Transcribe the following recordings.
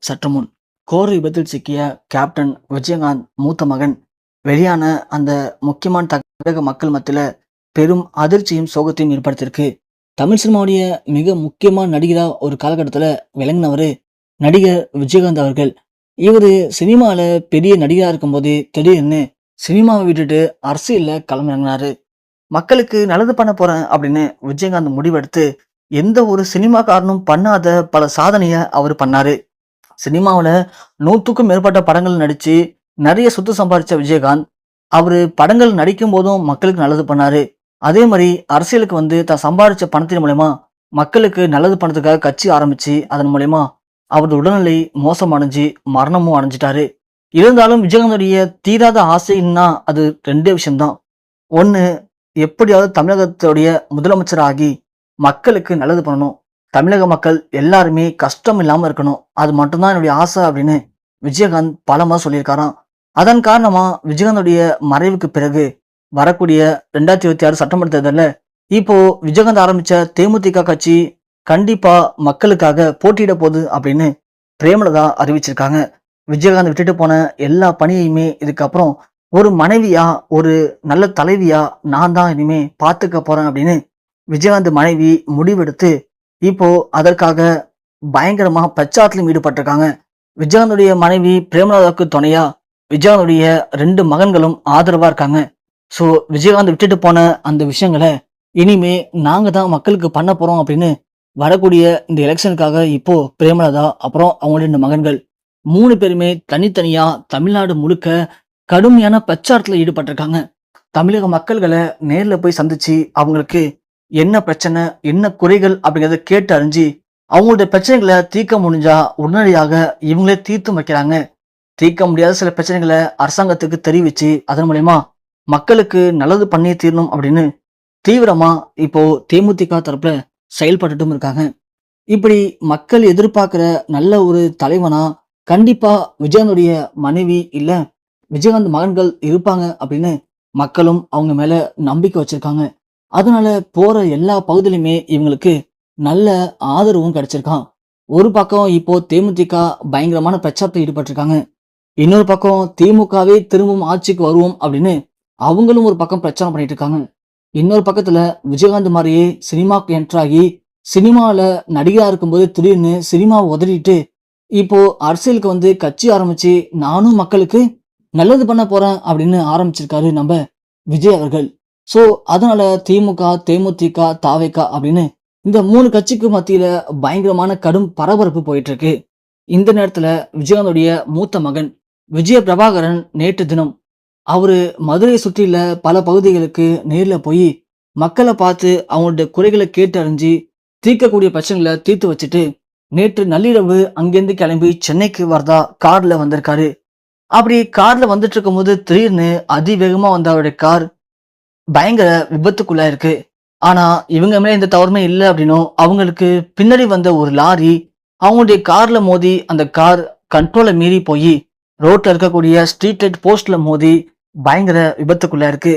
சற்று முன் கோர் விபத்தில் சிக்கிய கேப்டன் விஜயகாந்த் மூத்த மகன். வெளியான அந்த முக்கியமான தமிழக மக்கள் மத்தியில் பெரும் அதிர்ச்சியும் சோகத்தையும் ஏற்படுத்தியிருக்கு. தமிழ் சினிமாவுடைய மிக முக்கியமான நடிகராக ஒரு காலகட்டத்தில் விளங்கினவர் நடிகர் விஜயகாந்த் அவர்கள். இவர் சினிமாவில் பெரிய நடிகராக இருக்கும்போது திடீர்னு சினிமாவை விட்டுட்டு அரசியலில் கிளம்பினாரு மக்களுக்கு நல்லது பண்ண போகிறேன் அப்படின்னு விஜயகாந்த் முடிவெடுத்து எந்த ஒரு சினிமாக்காரனும் பண்ணாத பல சாதனையை அவர் பண்ணாரு. சினிமாவில் நூற்றுக்கும் மேற்பட்ட படங்கள் நடித்து நிறைய சொத்து சம்பாதிச்ச விஜயகாந்த். அவர் படங்கள் நடிக்கும் போதும் மக்களுக்கு நல்லது பண்ணார். அதே மாதிரி அரசியலுக்கு வந்து தான் சம்பாதிச்ச பணத்தின் மூலயமா மக்களுக்கு நல்லது பண்ணதுக்காக கட்சி ஆரம்பித்து அதன் மூலயமா அவரது உடல்நிலை மோசம் அடைஞ்சு மரணமும் அடைஞ்சிட்டாரு. இருந்தாலும் விஜயகாந்தோடைய தீராத ஆசைன்னா அது ரெண்டே விஷயம்தான். ஒன்று எப்படியாவது தமிழகத்துடைய முதலமைச்சராகி மக்களுக்கு நல்லது பண்ணணும். தமிழக மக்கள் எல்லாருமே கஷ்டம் இல்லாமல் இருக்கணும். அது மட்டும்தான் என்னுடைய ஆசை அப்படின்னு விஜயகாந்த் பலமாக சொல்லியிருக்காராம். அதன் காரணமாக விஜயகாந்தோடைய மறைவுக்கு பிறகு வரக்கூடிய ரெண்டாயிரத்தி இருபத்தி ஆறு சட்டமன்ற தேர்தலில் இப்போ விஜயகாந்த் ஆரம்பித்த தேமுதிக கட்சி கண்டிப்பாக மக்களுக்காக போட்டியிட போகுது அப்படின்னு பிரேமலதா அறிவிச்சிருக்காங்க. விஜயகாந்த் விட்டுட்டு போன எல்லா பணியையுமே இதுக்கப்புறம் ஒரு மனைவியா ஒரு நல்ல தலைவியா நான் தான் இனிமே பார்த்துக்க போறேன் அப்படின்னு விஜயகாந்த் மனைவி முடிவெடுத்து இப்போ அதற்காக பயங்கரமா பிரச்சாரத்திலும் ஈடுபட்டிருக்காங்க. விஜயானுடைய மனைவி பிரேமலதாவுக்கு துணையா விஜயானுடைய ரெண்டு மகன்களும் ஆதரவா இருக்காங்க. ஸோ விஜயகாந்த் விட்டுட்டு போன அந்த விஷயங்களை இனிமே நாங்க தான் மக்களுக்கு பண்ண போறோம் அப்படின்னு வரக்கூடிய இந்த எலெக்ஷனுக்காக இப்போ பிரேமலதா அப்புறம் அவங்களுடைய ரெண்டு மகன்கள் மூணு பேருமே தனித்தனியா தமிழ்நாடு முழுக்க கடுமையான பிரச்சாரத்தில் ஈடுபட்டிருக்காங்க. தமிழக மக்கள்களை நேரில் போய் சந்திச்சு அவங்களுக்கு என்ன பிரச்சனை என்ன குறைகள் அப்படிங்கறத கேட்டு அறிஞ்சு அவங்களுடைய பிரச்சனைகளை தீர்க்க முடிஞ்சா உடனடியாக இவங்களே தீர்த்து வைக்கிறாங்க. தீர்க்க முடியாத சில பிரச்சனைகளை அரசாங்கத்துக்கு தெரிவிச்சு அதன் மூலயமா மக்களுக்கு நல்லது பண்ணி தீரணும் அப்படின்னு தீவிரமா இப்போ தேமுதிக தரப்புல செயல்பட்டுட்டும் இருக்காங்க. இப்படி மக்கள் எதிர்பார்க்கிற நல்ல ஒரு தலைவனா கண்டிப்பா விஜயனுடைய மனைவி இல்ல விஜயகாந்த் மகன்கள் இருப்பாங்க அப்படின்னு மக்களும் அவங்க மேல நம்பிக்கை வச்சிருக்காங்க. அதனால போற எல்லா பகுதியிலுமே இவங்களுக்கு நல்ல ஆதரவும் கிடைச்சிருக்கான் ஒரு பக்கம் இப்போ தேமுதிக பயங்கரமான பிரச்சாரத்தில் ஈடுபட்டிருக்காங்க. இன்னொரு பக்கம் திமுகவே திரும்பவும் ஆட்சிக்கு வருவோம் அப்படின்னு அவங்களும் ஒரு பக்கம் பிரச்சாரம் பண்ணிட்டு இருக்காங்க. இன்னொரு பக்கத்துல விஜயகாந்த் மாதிரியே சினிமாவுக்கு என்ட்ராகி சினிமாவில் நடிகராக இருக்கும்போது திடீர்னு சினிமாவை உதறிட்டு இப்போ அரசியலுக்கு வந்து கட்சி ஆரம்பிச்சு நானும் மக்களுக்கு நல்லது பண்ண போறேன் அப்படின்னு ஆரம்பிச்சிருக்காரு நம்ம விஜய் அவர்கள். ஸோ அதனால திமுக தேமுதிக தாவேகா அப்படின்னு இந்த மூணு கட்சிக்கு மத்தியில பயங்கரமான கடும் பரபரப்பு போயிட்டு இருக்கு இந்த நேரத்துல விஜயகாந்தோடைய மூத்த மகன் விஜய பிரபாகரன் நேற்று தினம் அவரு மதுரையை சுற்றியில் பல பகுதிகளுக்கு நேரில் போய் மக்களை பார்த்து அவங்களுடைய குறைகளை கேட்டு அறிஞ்சு தீர்க்கக்கூடிய பிரச்சனைகளை தீர்த்து வச்சுட்டு நேற்று நள்ளிரவு அங்கேருந்து கிளம்பி சென்னைக்கு வரதா கார்ல வந்திருக்காரு. அப்படி கார்ல வந்துட்டு இருக்கும்போது திடீர்னு அதிவேகமா வந்த அவருடைய கார் பயங்கர விபத்துக்குள்ளா இருக்கு. ஆனா இவங்க மேல எந்த தவறுமே இல்லை அப்படின்னும் அவங்களுக்கு பின்னாடி வந்த ஒரு லாரி அவங்களுடைய கார்ல மோதி அந்த கார் கண்ட்ரோலை மீறி போய் ரோட்ல இருக்கக்கூடிய ஸ்ட்ரீட் லைட் போஸ்ட்ல மோதி பயங்கர விபத்துக்குள்ளா இருக்கு.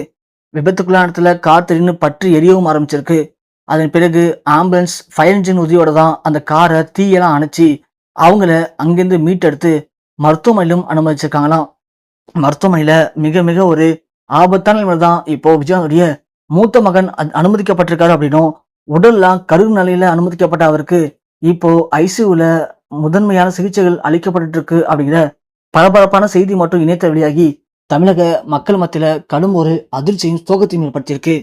விபத்துக்குள்ள இடத்துல கார் திடீர்னு பற்றி எரியவும் ஆரம்பிச்சிருக்கு. அதன் பிறகு ஆம்புலன்ஸ் ஃபயர் இன்ஜின் உதவியோட தான் அந்த காரை தீயெல்லாம் அணைச்சி அவங்கள அங்கிருந்து மீட்டெடுத்து மருத்துவமனையிலும் அனுமதிச்சிருக்காங்களாம். மருத்துவமனையில மிக மிக ஒரு ஆபத்தான நிலைமை தான் இப்போ விஜயனுடைய மூத்த மகன் அனுமதிக்கப்பட்டிருக்காரு அப்படின்னும் உடல்லாம் கரு நிலையில அனுமதிக்கப்பட்ட அவருக்கு இப்போ ஐசியூல முதன்மையான சிகிச்சைகள் அளிக்கப்பட்டு இருக்கு அப்படிங்கிற பரபரப்பான செய்தி மட்டும் இணையத்தில் வெளியாகி தமிழக மக்கள் மத்தியில கடும் ஒரு அதிர்ச்சியும் சோகத்தையும் ஏற்படுத்தியிருக்கு.